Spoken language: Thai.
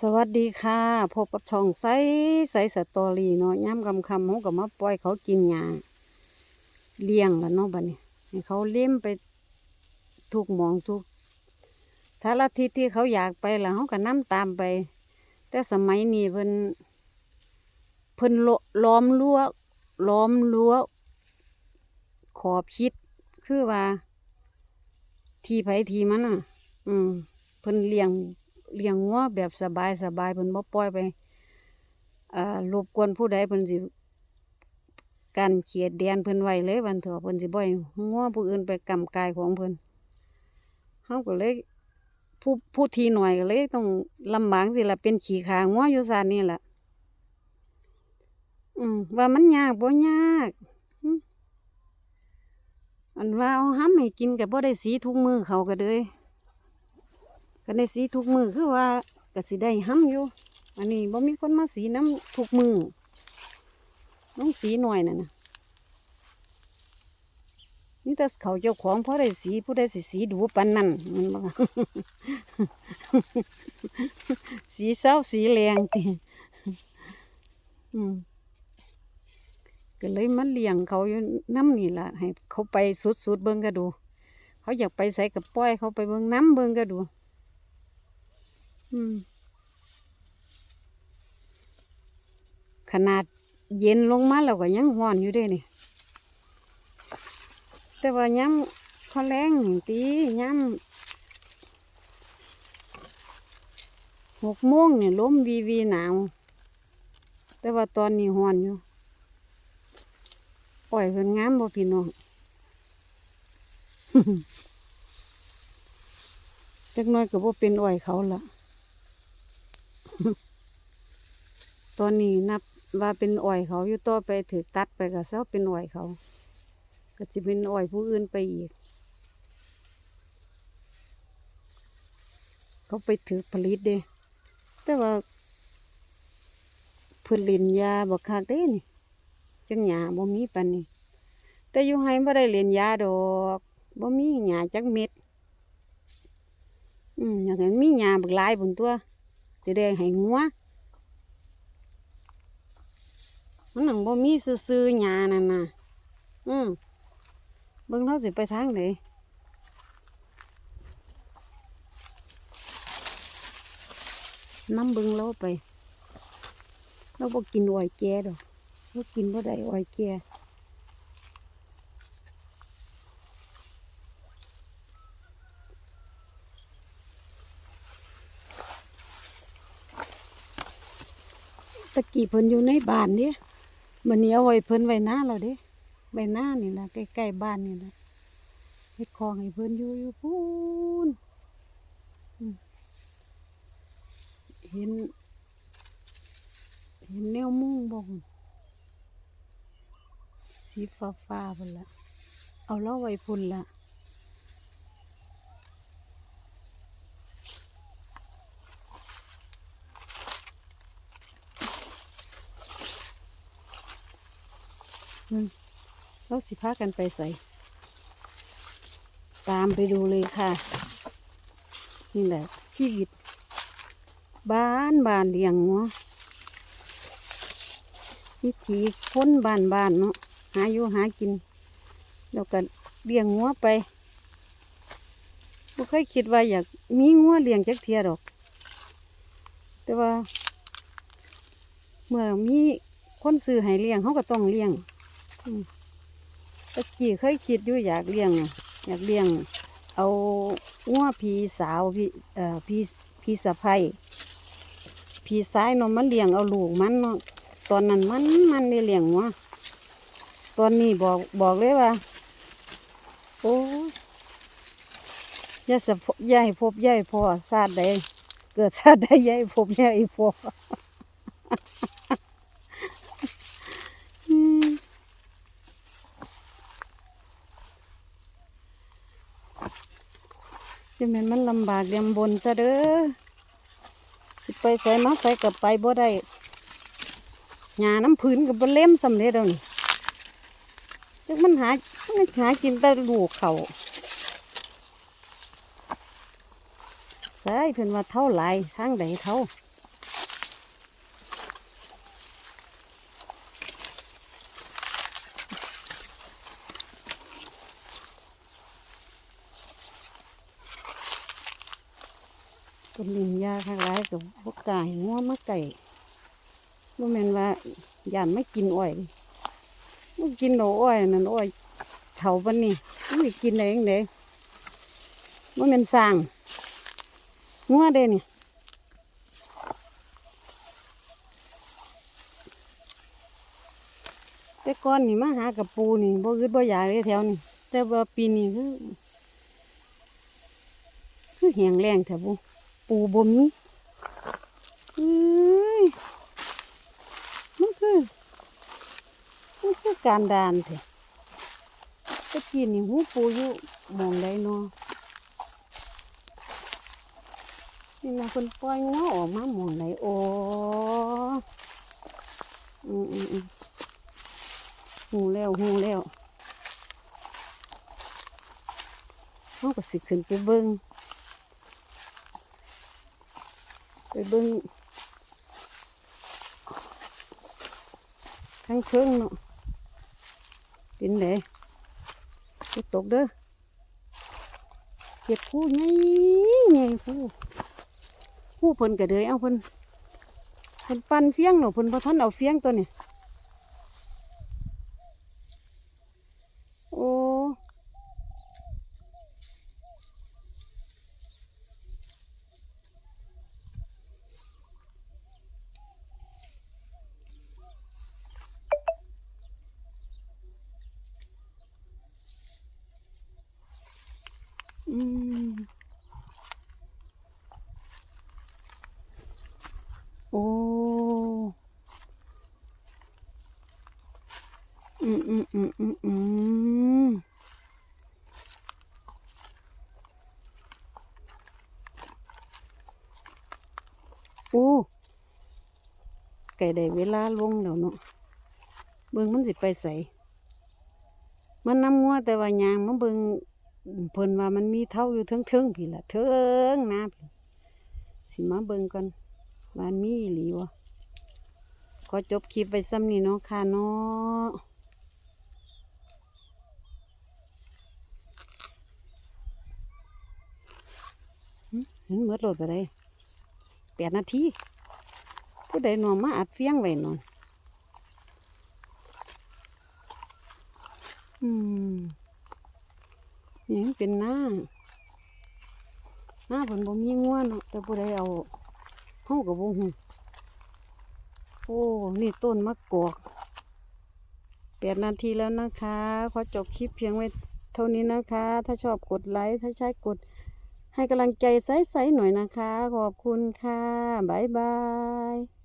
สวัสดีค่ะ พบกับช่องไซไซสตอรี่เนาะย่ำคำคำเขาก็มาปล่อยเขากินหญ้าเลี้ยงแล้วเนาะบัดนี้ให้เขาเลี้ยมไปทุกหมองทุกถ้าละทิศที่เขาอยากไปแล้วเขาก็นํตามไป แต่สมัยนี้เพิ่นเพิ่นล้อมรั้วล้อมรั้วขอบชิดคือว่า ทีไผทีมันอะ อืมเพิ่นเลี้ยง เลี้ยงงัวแบบสบายสบายเพิ่นบ่ปล่อยไปอ่ารบกวนผู้ใดเพิ่นสิกันเขียดแดนเพิ่นไว้เลยวันเถอะเพิ่นสิบ่ให้งัวผู้อื่นไปกำกายของเพิ่นเฮาก็เลยผู้ผู้ทีหน่อยก็เลยต้องลำบากสิละเป็นขี้ขางัวอยู่ซานนี่ละอืมว่ามันยากบ่ยากอันว่าเอาห้ำให้กินก็บ่ได้สีทุกมือเขาก็เลย ก็ได้สีทุกมือคือว่าก็สิได้ห้ำอยู่ อันนี้บ่มีคนมาสีน้ำทุกมือน้องสีหน่อยน่ะนะนี่แต่เขาเจ้าของเพราะได้สีผู้ใดสิสีดูปานนั้นมันบ่สีเศร้าสีแรงติอืมก็เลยมันเลี้ยงเขาอยู่น้ำนี่ละให้เขาไปสุดๆเบิ่งก็ดู เขาอยากไปใส่กับป้อยเขาไปเบิ่งน้ำเบิ่งก็ดู ขนาดเย็นลงมาแล้วก็ยังร้อนอยู่ด้วยนี่ แต่ว่าย้ำเขาแรงตีย้ำหกโมงเนี่ยล้มวีวีหนาว แต่ว่าตอนนี้ร้อนอยู่ปล่อยเพิ่นงามบ่พี่น้องจักหน้อยก็บ่เป็นอ้อยเขาละ ตอนนี้นับว่าเป็นอ้อยเขาอยู่ต่อไปถือตัดไปก็เซาเป็นอ้อยเขา ก็จะเป็นอ้อยผู้อื่นไปอีก เขาไปถือผลิตเด้แต่ว่าเพื้นลินยาบอกคักเด้นี่จังหยาบ่มีปานนี้แต่อยู่ให้บ่ได้เรียนยาดอกบ่มีหยาจักเม็ด อืมอย่างนั้นมีหญ้าบักหลายบนตัว สิได้ให้งัวมันหนังบ่มีซื่อๆหญ้านั่นน่ะอืมเบิ่งเราสิไปทางไหนน้ำเบิ่งเราไป เราบ่กินอ้อยแก่ดอกเรากินบ่ได้อ้อยแก่ตะ กี้เพิ่นอยู่ในบ้านเด้มันนี้เอาไว้เพิ่นไว้หน้าเราเด้ไว้หน้านี่ละใกล้ๆบ้านนี่ละเฮ็ดคลองให้เพิ่นอยู่อยู่พูนเห็น เห็นแนวมุ่งบ่พุ่นสีฟ้าฟ้าๆพุ่นละเอาเราไว้พุ่นละ เราสิพากันไปใส่ ตามไปดูเลยค่ะ นี่แหละชีวิตบ้านบ้านเลี้ยงงัววิถีคนบ้านบ้านเนาะหาอยู่หากิน แล้วก็เลี้ยงงัวไปบ่เคยคิดว่าอยากมีงัวเลี้ยงจักเทียดอก แต่ว่า เมื่อมีคนซื้อให้เลี้ยงเขาก็ต้องเลี้ยงอืม ตะกี้เคยคิดอยู่อยากเลี้ยง อยากเลี้ยง เอางัวพี่สาวพี่เอ่อพี่พี่สะใภ้พี่ซ้ายเนาะมันเลี้ยงเอาลูกมันเนาะตอนนั้นมันมันได้เลี้ยงวะตอนนี้บอกบอกเลยว่า โอ้ยอย่าสะพอย่าให้พบอย่าให้พอชาติใดเกิดชาติใดอย่าให้พบย่าให้พออื จะแม่นมันลำบากเดียมบนซะเด้อสิไปใส่มาใส่กับไปบ่ได้หญ้าน้ำพื้นกับบ่เล่มสำเร็จแล้วนี่จักมันหามันหากินแต่ลูกเขาใส่เพิ่นว่าเท่าไหลทางใดเท่า ต้นลินยาข้างร้ายกับพวกกายงัวมาไก่บ่แม่นว่าย่านไม่กินอ้อยดิบ่กินดอกอ้อยนั่นอ้อยเถาปานนี้ไม่กินได้จังไดบ่แม่นสร้างงัวเด้นี่แต่ก่อนนี่มาหากับปูนี่บ่อึดบ่อยากเลยแถวนี่แต่ว่าปีนี้คือคือแห้งแล้งแถวบุ ปูบ่มีอ้ยมันคือมันคือการดานแท้ตะกี้นี่หูปูอยู่มองใดเนาะนี่นะเพิ่นปล่อยเงาออกมาหมองใดโอ้อืมอืมอืมหูแล้วหูแล้วเขาก็สิขึ้นไปเบิ้ง ไปเบิ้งทั้งเครื่องเนาะดินไดไปตกเด้อเก็บคู่ไงไงคู่คู่เพิ่นก็เลยเอาเพิ่นเพิ่นปั่นเฟียงเนาะเพิ่นพอท่านเอาเฟียงตัวนี้ โอ้อืมโอ้ อืมอืมอืมอืมอืมโอ้ไก่ได้เวลาลงแล้วเนาะเบิ่งมันสิไปใส่มันน้ำงัวแต่ว่ายางมาเบิ่งเพิ่นว่ามันมีเท่าอยู่เทิงๆพี่ละเทิงนะพี่สิมาเบิ่งก่อนว่ามันมีอีหลีวะขอจบคลิปไปซ้ำนี้เนาะค่ะเนาะเห็นเมื่อโหลดไปได้แปดนาที ผู้ใดนอนมาอัดเฟียงไว้นอนอืมนี่มันเป็นหน้าหน้าผลบ่มีง่วนเนาะแต่ผู้ใดเอาเฮากับวงโอ้ นี่ต้นมะกอกแปดนาทีแล้วนะคะ ขอจบคลิปเพียงไว้เท่านี้นะคะ ถ้าชอบกดไลค์ ถ้าใช่กดให้กำลังใจใสๆหน่อยนะคะ ขอบคุณค่ะ บ๊ายบาย